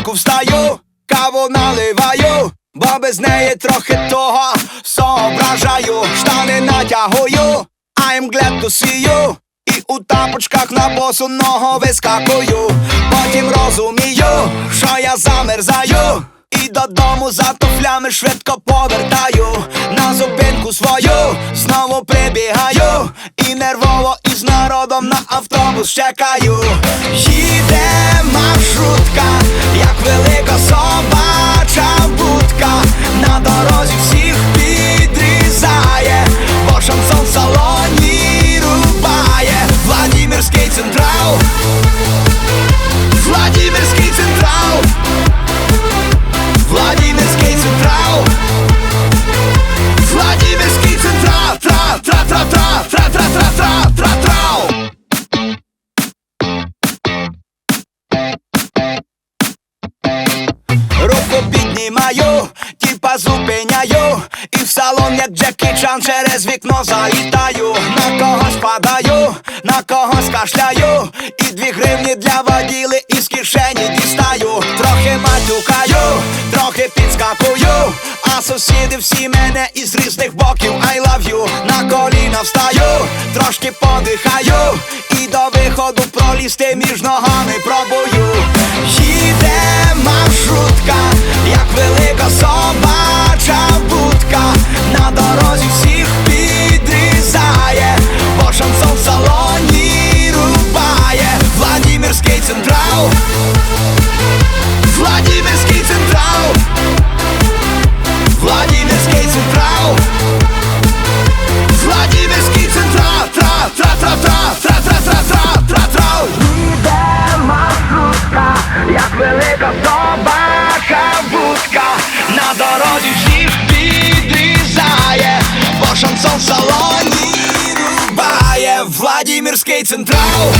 зранку встаю, каву наливаю, бо без неї трохи того соображаю, штани натягую, I'm glad to see you. І у тапочках на босу ногу вискакую, потім розумію, що я замерзаю. І додому за туфлями швидко повертаю. На зупинку свою знову прибігаю. І нервово із народом на автобус чекаю. Їде маршрутка, як велика собача будка. На дорозі в як Джекі Чан через вікно залітаю. На когось падаю, на когось кашляю. І дві гривні для воділи із кишені дістаю. Трохи матюкаю, трохи підскакую. А сусіди всі мене із різних боків. I love you. На коліна встаю, трошки подихаю. І до виходу пролізти між ногами пробую. Їде маршрутка, як велика собача Central.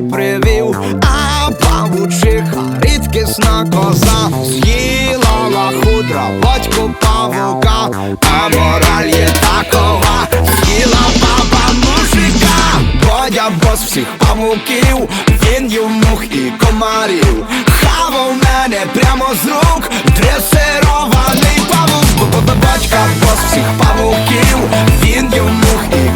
привів. А павучиха рідкісна коза З'їла лахудра батьку павука. А мораль є такова З'їла баба мужика. Бодя бос всіх павуків Він їв мух і комарів. Хавав мене прямо з рук Дресирований павук. Бо батька бос всіх павуків Він їв мух і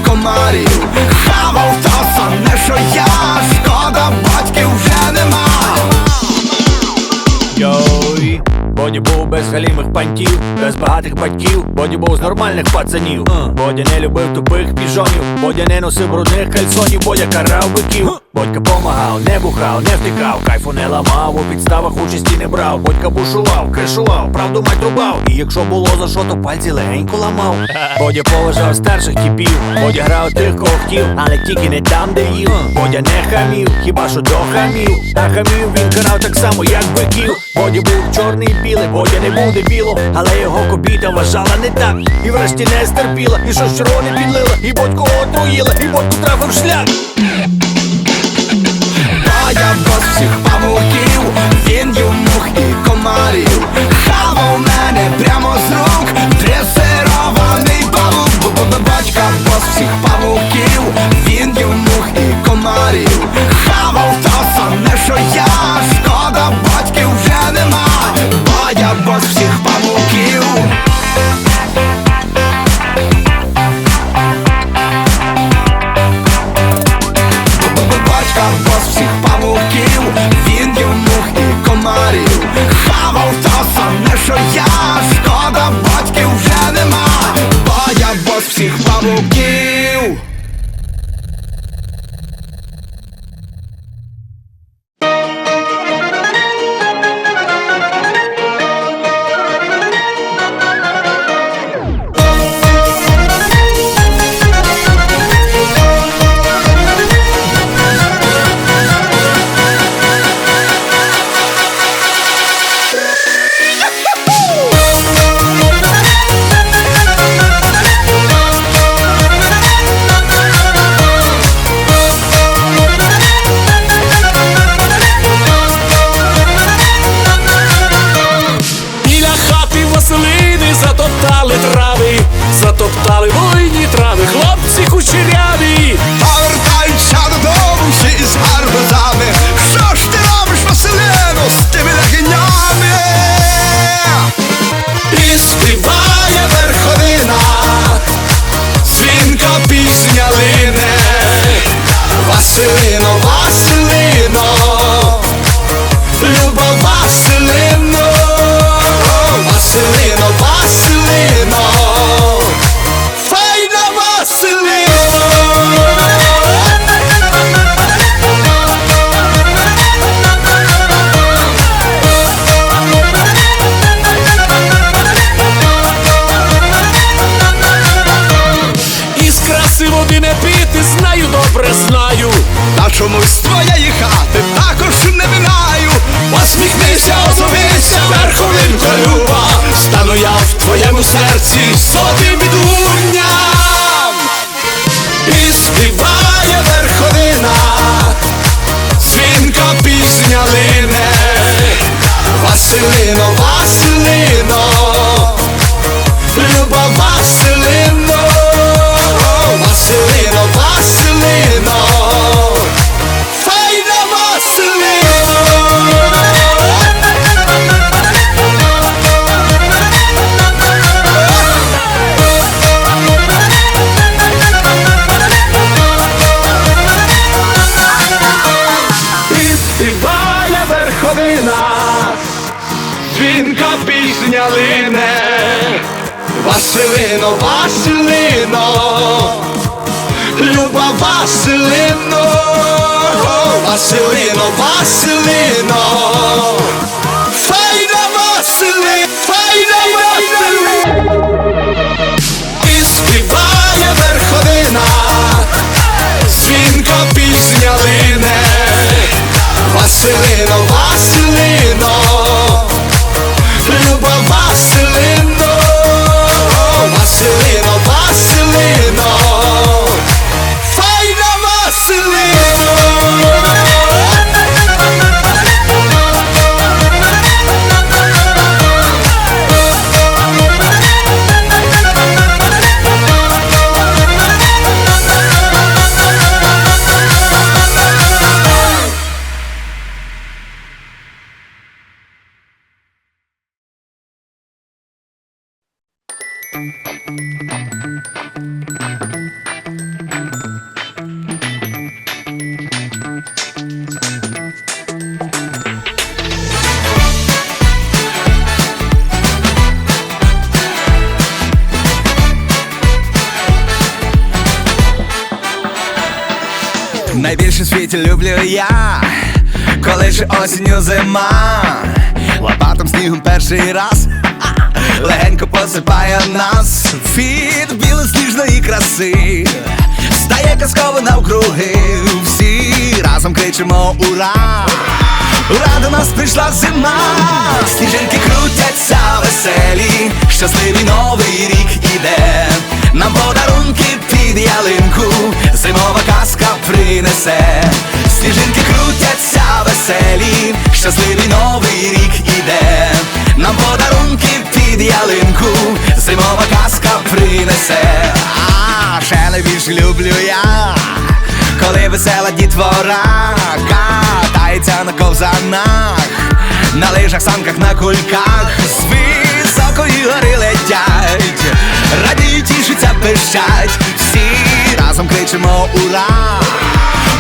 без галімих пантів, без багатих батьків, Боді був з нормальних пацанів. Бодя не любив тупих піжонів, Бодя не носив брудних кальсонів, Бодя карав биків. Бодька помагав, не бухав, не втикав, кайфу не ламав, у підставах участі не брав. Бодька бушував, кришував, правду мать рубав. І якщо було за що, то пальці легенько ламав. Бодя поважав старших типів, Бодя грав тих, кого хотів, але тільки не там, де їв. Бодя не хамів, хіба що до хамів. А хамів він карав так само, як биків. Бодя був чорний і білий, Бодя не був біло, але його кобіта вважала не так. І врешті не стерпіла, і щось червоне підлила, і бодьку отруїла, і бодьку трафив шлях. Боя бос всіх павуків, він їв добре знаю. Та чомусь з твоєї хати також не минаю Посміхнися, озовися, верховинко люба Стану я в твоєму серці золотим Василино, Василино Люба Василино. Василино, Василино. Файна Василино, файна Василино. І співає верховина. Дзвінка пісня лине. Василино, Василино Найбільше в світі люблю я, коли ж осінню зима, лопатом снігом перший раз. Легенько посипає нас. Від білосніжної краси, стає казково навкруги. Всі разом кричимо ура! Ура до нас прийшла зима, сніжинки крутяться веселі, щасливі щасливий новий рік іде, нам подарунки під ялинку, зимова казка принесе, а ще найбільше люблю я коли весела дітвора катається на ковзанах, на лижах, санках, на кульках, з високої гори летять, радіють, тішаться, пищать, всі разом кричимо ура!